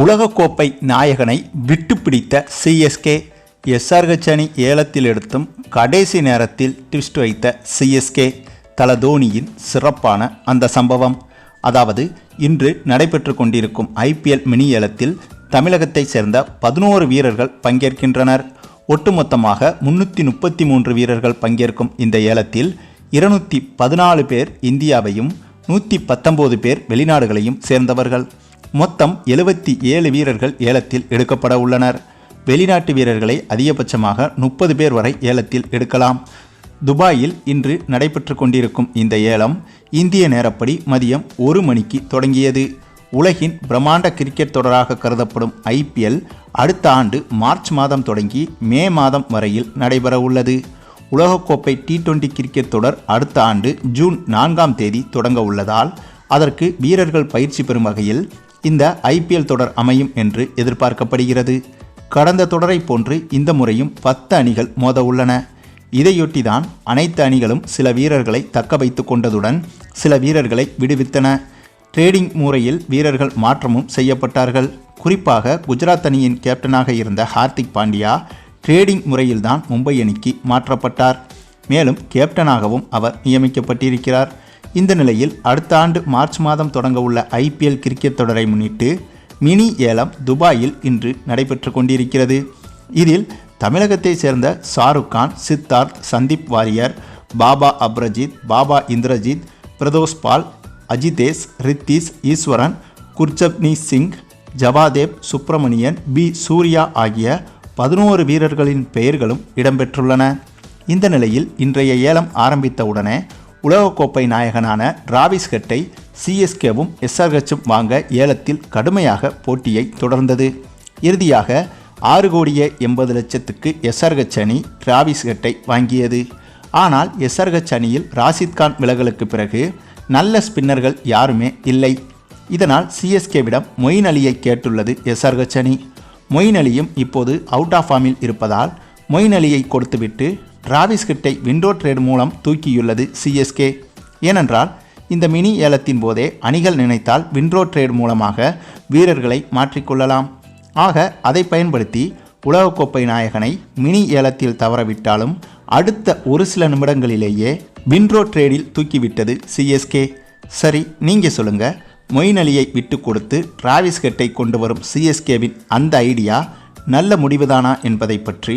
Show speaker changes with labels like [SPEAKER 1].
[SPEAKER 1] உலகக்கோப்பை நாயகனை விட்டு பிடித்த சிஎஸ்கே எஸ்ஆர்ஹெச் அணி ஏலத்தில் எடுத்தும் கடைசி நேரத்தில் ட்விஸ்ட் வைத்த சிஎஸ்கே தல தோனியின் சிறப்பான அந்த சம்பவம். அதாவது இன்று நடைபெற்று கொண்டிருக்கும் ஐபிஎல் மினி ஏலத்தில் தமிழகத்தைச் சேர்ந்த பதினோரு வீரர்கள் பங்கேற்கின்றனர். ஒட்டுமொத்தமாக முன்னூற்றி முப்பத்தி மூன்று வீரர்கள் பங்கேற்கும் இந்த ஏலத்தில் இருநூற்றி பதினாலு பேர் இந்தியாவையும் நூற்றி பத்தொம்போது பேர் வெளிநாடுகளையும் சேர்ந்தவர்கள். மொத்தம் எழுபத்தி ஏழு வீரர்கள் ஏலத்தில் எடுக்கப்பட உள்ளனர். வெளிநாட்டு வீரர்களை அதிகபட்சமாக முப்பது பேர் வரை ஏலத்தில் எடுக்கலாம். துபாயில் இன்று நடைபெற்று கொண்டிருக்கும் இந்த ஏலம் இந்திய நேரப்படி மதியம் ஒரு மணிக்கு தொடங்கியது. உலகின் பிரம்மாண்ட கிரிக்கெட் தொடராக கருதப்படும் ஐபிஎல் அடுத்த ஆண்டு மார்ச் மாதம் தொடங்கி மே மாதம் வரையில் நடைபெற உள்ளது. உலகக்கோப்பை டி டுவெண்டி கிரிக்கெட் தொடர் அடுத்த ஆண்டு ஜூன் நான்காம் தேதி தொடங்க உள்ளதால் அதற்கு வீரர்கள் பயிற்சி பெறும் வகையில் இந்த ஐபிஎல் தொடர் அமையும் என்று எதிர்பார்க்கப்படுகிறது. கடந்த தொடரை போன்று இந்த முறையும் பத்து அணிகள் மோத உள்ளன. இதையொட்டிதான் அனைத்து அணிகளும் சில வீரர்களை தக்க வைத்து கொண்டதுடன் சில வீரர்களை விடுவித்தன. ட்ரேடிங் முறையில் வீரர்கள் மாற்றமும் செய்யப்பட்டார்கள். குறிப்பாக குஜராத் அணியின் கேப்டனாக இருந்த ஹார்திக் பாண்டியா ட்ரேடிங் முறையில்தான் மும்பை அணிக்கு மாற்றப்பட்டார். மேலும் கேப்டனாகவும் அவர் நியமிக்கப்பட்டிருக்கிறார். இந்த நிலையில் அடுத்த ஆண்டு மார்ச் மாதம் தொடங்க உள்ள ஐபிஎல் கிரிக்கெட் தொடரை முன்னிட்டு மினி ஏலம் துபாயில் இன்று நடைபெற்று கொண்டிருக்கிறது. இதில் தமிழகத்தை சேர்ந்த ஷாருக் கான் சித்தார்த் சந்தீப் வாரியர் பாபா அப்ரஜித் பாபா இந்திரஜித் பிரதோஷ் பால் அஜிதேஷ் ரித்தீஷ் ஈஸ்வரன் குர்ஜப்னி சிங் ஜவாதேவ் சுப்பிரமணியன் பி. சூர்யா ஆகிய பதினோரு வீரர்களின் பெயர்களும் இடம்பெற்றுள்ளன. இந்த நிலையில் இன்றைய ஏலம் ஆரம்பித்தவுடனே உலகக்கோப்பை நாயகனான டிராவிஸ் ஹெட்டை சிஎஸ்கேவும் எஸ்ஆர்ஹெச்சும் வாங்க ஏலத்தில் கடுமையாக போட்டியை தொடர்ந்தது. இறுதியாக ஆறு கோடியே எண்பது லட்சத்துக்கு எஸ்ஆர்ஹெச் அணி டிராவிஸ் ஹெட்டை வாங்கியது. ஆனால் எஸ்ஆர்ஹெச் அணியில் ராசித்கான் விலகலுக்கு பிறகு நல்ல ஸ்பின்னர்கள் யாருமே இல்லை. இதனால் சிஎஸ்கேவிடம் மொயின் அலியை கேட்டுள்ளது எஸ்ஆர்ஹெச் அணி. மொயின் அலியும் இப்போது அவுட் ஆஃப் ஃபார்மில் இருப்பதால் மொயின் அலியை கொடுத்துவிட்டு டிராவிஸ் கிட்டை விண்டோ ட்ரேட் மூலம் தூக்கியுள்ளது சிஎஸ்கே ஏனென்றால் இந்த மினி ஏலத்தின் போதே அணிகள் நினைத்தால் விண்ட்ரோ ட்ரேட் மூலமாக வீரர்களை மாற்றிக்கொள்ளலாம் ஆக அதை பயன்படுத்தி உலகக்கோப்பை நாயகனை மினி ஏலத்தில் தவறவிட்டாலும் அடுத்த ஒரு சில நிமிடங்களிலேயே விண்ட்ரோ ட்ரேடில் தூக்கிவிட்டது சிஎஸ்கே சரி நீங்கள் சொல்லுங்கள் மொயின் அலியை விட்டு கொடுத்து டிராவிஸ் கெட்டை கொண்டு வரும் சிஎஸ்கேவின் அந்த ஐடியா நல்ல முடிவுதானா என்பதை பற்றி